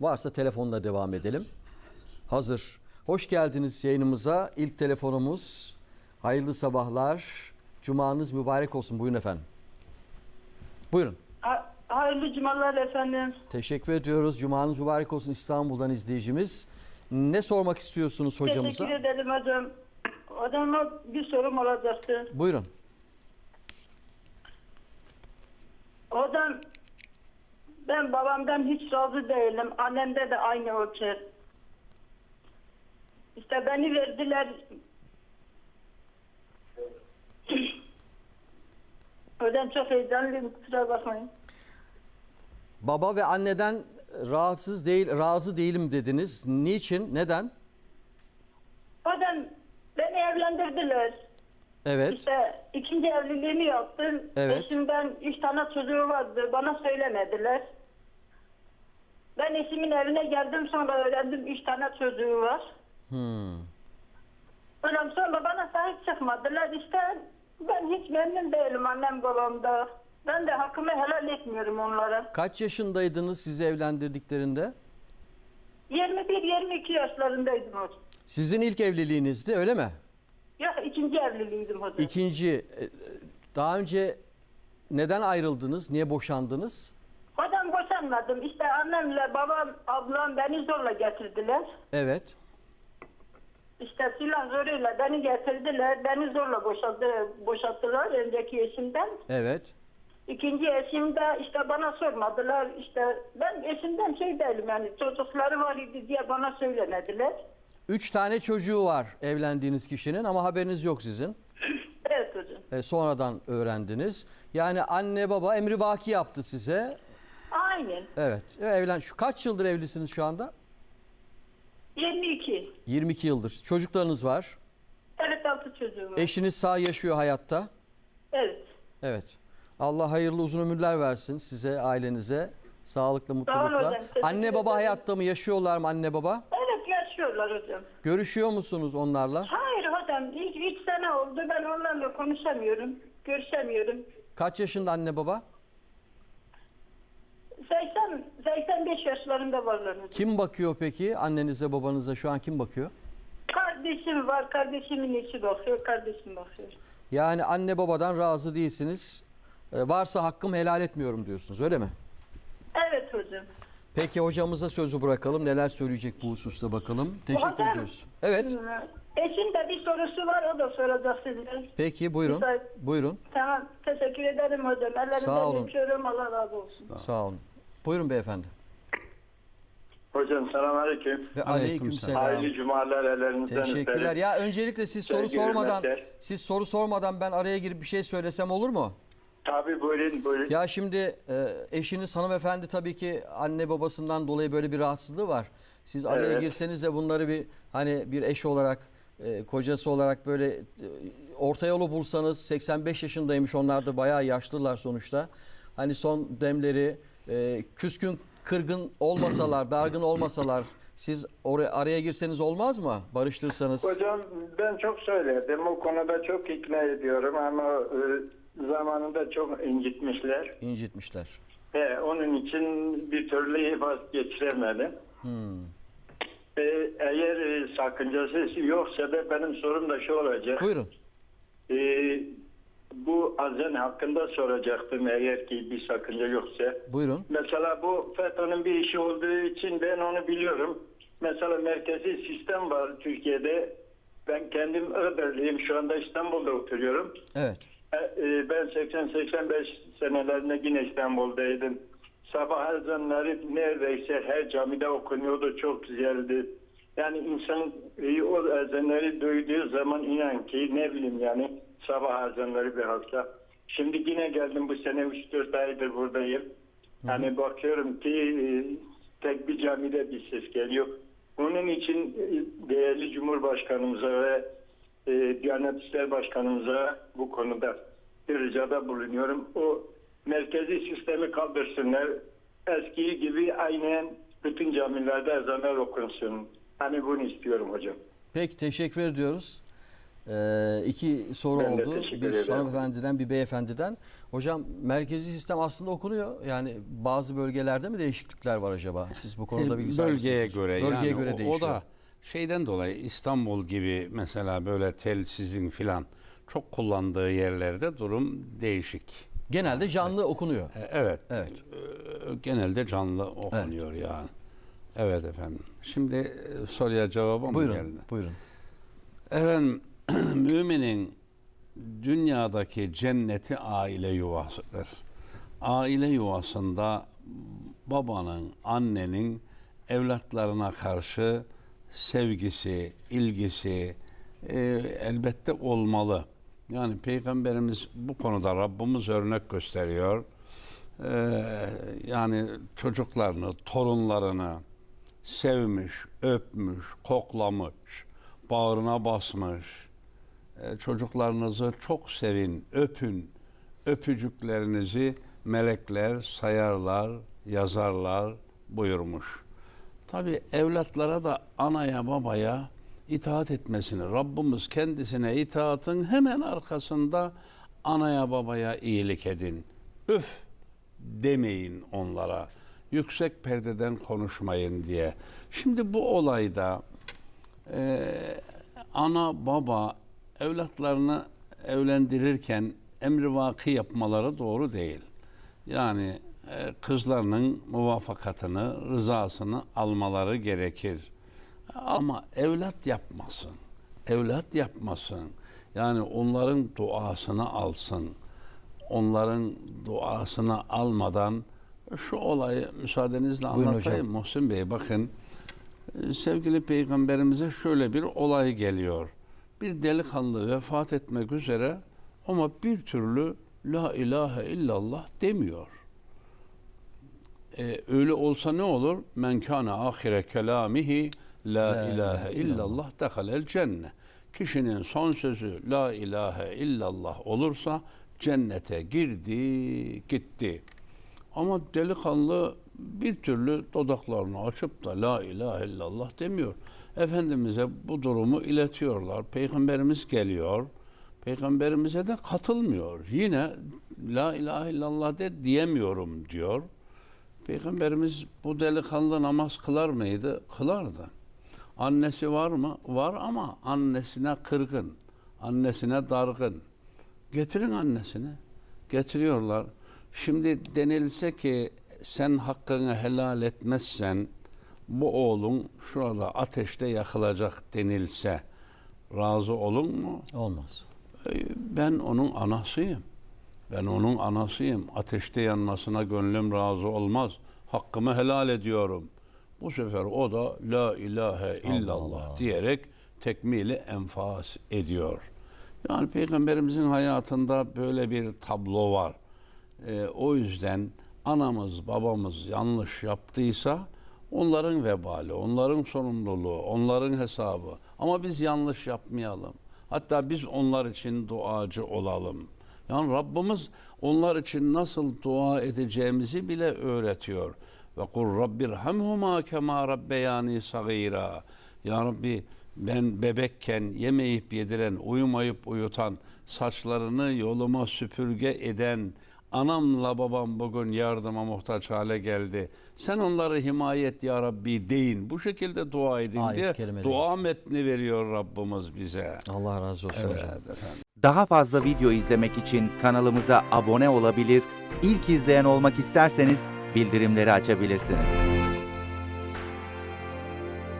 Varsa telefonla devam edelim. Hazır. Hoş geldiniz yayınımıza. İlk telefonumuz. Hayırlı sabahlar. Cumanız mübarek olsun. Buyurun efendim. Buyurun. Ha- Hayırlı cumalar efendim. Teşekkür ediyoruz. Cumanız mübarek olsun İstanbul'dan izleyicimiz. Ne sormak istiyorsunuz hocamıza? Teşekkür ederim hocam. Hocama bir sorum olacaktı. Buyurun. Hocam ben babamdan hiç razı değilim. Annemde de aynı ölçü. İşte beni verdiler. Hocam çok heyecanlıyım kusura bakmayın. Baba ve anneden rahatsız değil, razı değilim dediniz. Niçin? Neden? Hocam beni evlendirdiler. Evet. İşte ikinci evliliğimi yaptım. Evet. Eşimden üç tane çocuğu vardı. Bana söylemediler. Ben eşimin evine geldim sonra öğrendim üç tane çocuğu var. Hmm. Hocam sonra bana sahip çıkmadılar. İşte ben hiç memnun değilim annem babamda. Ben de hakkımı helal etmiyorum onlara. Kaç yaşındaydınız sizi evlendirdiklerinde? 21-22 yaşlarındaydım hocam. Sizin ilk evliliğinizdi öyle mi? Yok ikinci evliliğiydim hocam. İkinci, e, daha önce neden ayrıldınız? Niye boşandınız? Boşanmadım. İşte annemle babam, ablam beni zorla getirdiler. Evet. İşte silah zoruyla beni getirdiler. Beni zorla boşadı, boşattılar önceki eşimden. Evet. İkinci eşim de işte bana sormadılar. İşte ben eşimden şey değilim yani çocukları var idi diye bana söylemediler. Üç tane çocuğu var evlendiğiniz kişinin ama haberiniz yok sizin. Evet hocam. E, sonradan öğrendiniz. Yani anne baba emri vaki yaptı size. Aynen. Evet. Evlen. Şu kaç yıldır evlisiniz şu anda? 22. 22 yıldır. Çocuklarınız var. Evet altı çocuğum var. Eşiniz sağ yaşıyor hayatta. Evet. Evet. Allah hayırlı uzun ömürler versin size, ailenize. Sağlıklı, olun mutlulukla. hocam, teşekkür Anne baba ederim. hayatta mı? Yaşıyorlar mı anne baba? Evet yaşıyorlar hocam. Görüşüyor musunuz onlarla? Hayır hocam ilk üç sene oldu ben onlarla konuşamıyorum. Görüşemiyorum. Kaç yaşında anne baba? 80, 85 yaşlarında varlar. Kim bakıyor peki? Annenize, babanıza şu an kim bakıyor? Kardeşim var, kardeşimin içi bakıyor, kardeşim bakıyor. Yani anne babadan razı değilsiniz. E, varsa hakkım helal etmiyorum diyorsunuz öyle mi? Evet hocam. Peki hocamıza sözü bırakalım. Neler söyleyecek bu hususta bakalım. Teşekkür Hocam. ediyoruz. Evet. Eşim de bir sorusu var, o da soracak sizden. Peki buyurun. Müsait. Buyurun. Tamam, teşekkür ederim hocam. Sağ Ellerinden olun. öpüyorum, Allah razı olsun. Sağ olun. Buyurun beyefendi. Hocam selamünaleyküm. Ve Aleykümselam. Hayırlı cumalar ellerinizden Teşekkürler. öperim. Ya öncelikle siz soru Sevgili sormadan hürmetler. siz soru sormadan ben araya girip bir şey söylesem olur mu? Tabii buyurun buyurun. Ya şimdi e, eşiniz hanımefendi tabii ki anne babasından dolayı böyle bir rahatsızlığı var. Siz araya Evet. girseniz de bunları bir hani bir eş olarak e, kocası olarak böyle e, orta yolu bulsanız 85 yaşındaymış onlar da bayağı yaşlılar sonuçta. Hani son demleri e, küskün kırgın olmasalar, dargın olmasalar siz oraya araya girseniz olmaz mı? Barıştırsanız. Hocam ben çok söyledim. O konuda çok ikna ediyorum ama e, zamanında çok incitmişler. incitmişler. He, onun için bir türlü vazgeçiremedim. Hmm. E, eğer sakıncası yoksa da benim sorum da şu olacak. Buyurun. E, bu azan hakkında soracaktım eğer ki bir sakınca yoksa. Buyurun. Mesela bu FETÖ'nün bir işi olduğu için ben onu biliyorum. Mesela merkezi sistem var Türkiye'de. Ben kendim Iğdırlıyım. Şu anda İstanbul'da oturuyorum. Evet. E, e, Ben 80-85 senelerinde yine İstanbul'daydım. Sabah ezanları neredeyse her camide okunuyordu. Çok güzeldi. Yani insan e, o ezanları duyduğu zaman inan ki ne bileyim yani sabah ezanları bir hafta. Şimdi yine geldim bu sene 3-4 aydır buradayım. Yani bakıyorum ki e, tek bir camide bir ses geliyor. Onun için e, değerli Cumhurbaşkanımıza ve e, Diyanet İşleri Başkanımıza bu konuda bir ricada bulunuyorum. O merkezi sistemi kaldırsınlar. Eski gibi aynen bütün camilerde ezanlar okunsun. Hani bunu istiyorum hocam. Peki teşekkür ediyoruz. Ee, iki soru Ben oldu. Bir ederim. hanımefendiden bir beyefendiden. Hocam merkezi sistem aslında okunuyor. Yani bazı bölgelerde mi değişiklikler var acaba? Siz bu konuda E, bilgi sahibi bölgeye göre Bölgeye yani göre o- o, değişiyor. da şeyden dolayı İstanbul gibi mesela böyle telsizin filan çok kullandığı yerlerde durum değişik. Genelde canlı okunuyor. E, Evet. Evet. e, Genelde canlı okunuyor yani. Evet efendim. Şimdi soruya cevaba mı Buyurun. geldi? Buyurun. Efendim müminin dünyadaki cenneti aile yuvasıdır. Aile yuvasında babanın, annenin evlatlarına karşı sevgisi, ilgisi e, elbette olmalı. Yani Peygamberimiz bu konuda Rabbimiz örnek gösteriyor. E, yani çocuklarını, torunlarını sevmiş, öpmüş, koklamış, bağrına basmış. E, çocuklarınızı çok sevin, öpün. Öpücüklerinizi melekler sayarlar, yazarlar buyurmuş. Tabi evlatlara da anaya babaya itaat etmesini, Rabbimiz kendisine itaatın hemen arkasında anaya babaya iyilik edin. Üf demeyin onlara. Yüksek perdeden konuşmayın diye. Şimdi bu olayda e, ana baba evlatlarını evlendirirken emrivaki yapmaları doğru değil. Yani e, kızlarının muvafakatını, rızasını almaları gerekir. Ama evlat yapmasın. Evlat yapmasın. Yani onların duasını alsın. Onların duasını almadan şu olayı müsaadenizle Buyurun anlatayım hocam. Muhsin Bey. Bakın e, sevgili peygamberimize şöyle bir olay geliyor. Bir delikanlı vefat etmek üzere ama bir türlü la ilahe illallah demiyor. E, öyle olsa ne olur? Men kana ahire kelamihi la, La ilahe illallah dehalel cennet. Kişinin son sözü la ilahe illallah olursa cennete girdi, gitti. Ama delikanlı bir türlü dodaklarını açıp da la ilahe illallah demiyor. Efendimiz'e bu durumu iletiyorlar. Peygamberimiz geliyor. Peygamberimize de katılmıyor. Yine la ilahe illallah de diyemiyorum diyor. Peygamberimiz bu delikanlı namaz kılar mıydı? Kılardı. Annesi var mı? Var ama annesine kırgın, annesine dargın. Getirin annesini. Getiriyorlar. Şimdi denilse ki sen hakkını helal etmezsen bu oğlun şurada ateşte yakılacak denilse razı olun mu? Olmaz. E, Ben onun anasıyım. Ben onun anasıyım. Ateşte yanmasına gönlüm razı olmaz. Hakkımı helal ediyorum. Bu sefer o da la ilahe illallah Allah. diyerek tekmili enfas ediyor. Yani Peygamberimizin hayatında böyle bir tablo var. Ee, o yüzden anamız babamız yanlış yaptıysa onların vebali, onların sorumluluğu, onların hesabı. Ama biz yanlış yapmayalım. Hatta biz onlar için duacı olalım. Yani Rabbimiz onlar için nasıl dua edeceğimizi bile öğretiyor. Ve kul rabbirhamhuma kema rabbeyani sagira. Ya Rabbi ben bebekken yemeyip yediren, uyumayıp uyutan, saçlarını yoluma süpürge eden, anamla babam bugün yardıma muhtaç hale geldi. Sen onları himayet ya Rabbi deyin. Bu şekilde dua edin Ayet-i diye dua metni veriyor Rabbimiz bize. Allah razı olsun Evet hocam. efendim. Daha fazla video izlemek için kanalımıza abone olabilir, ilk izleyen olmak isterseniz bildirimleri açabilirsiniz.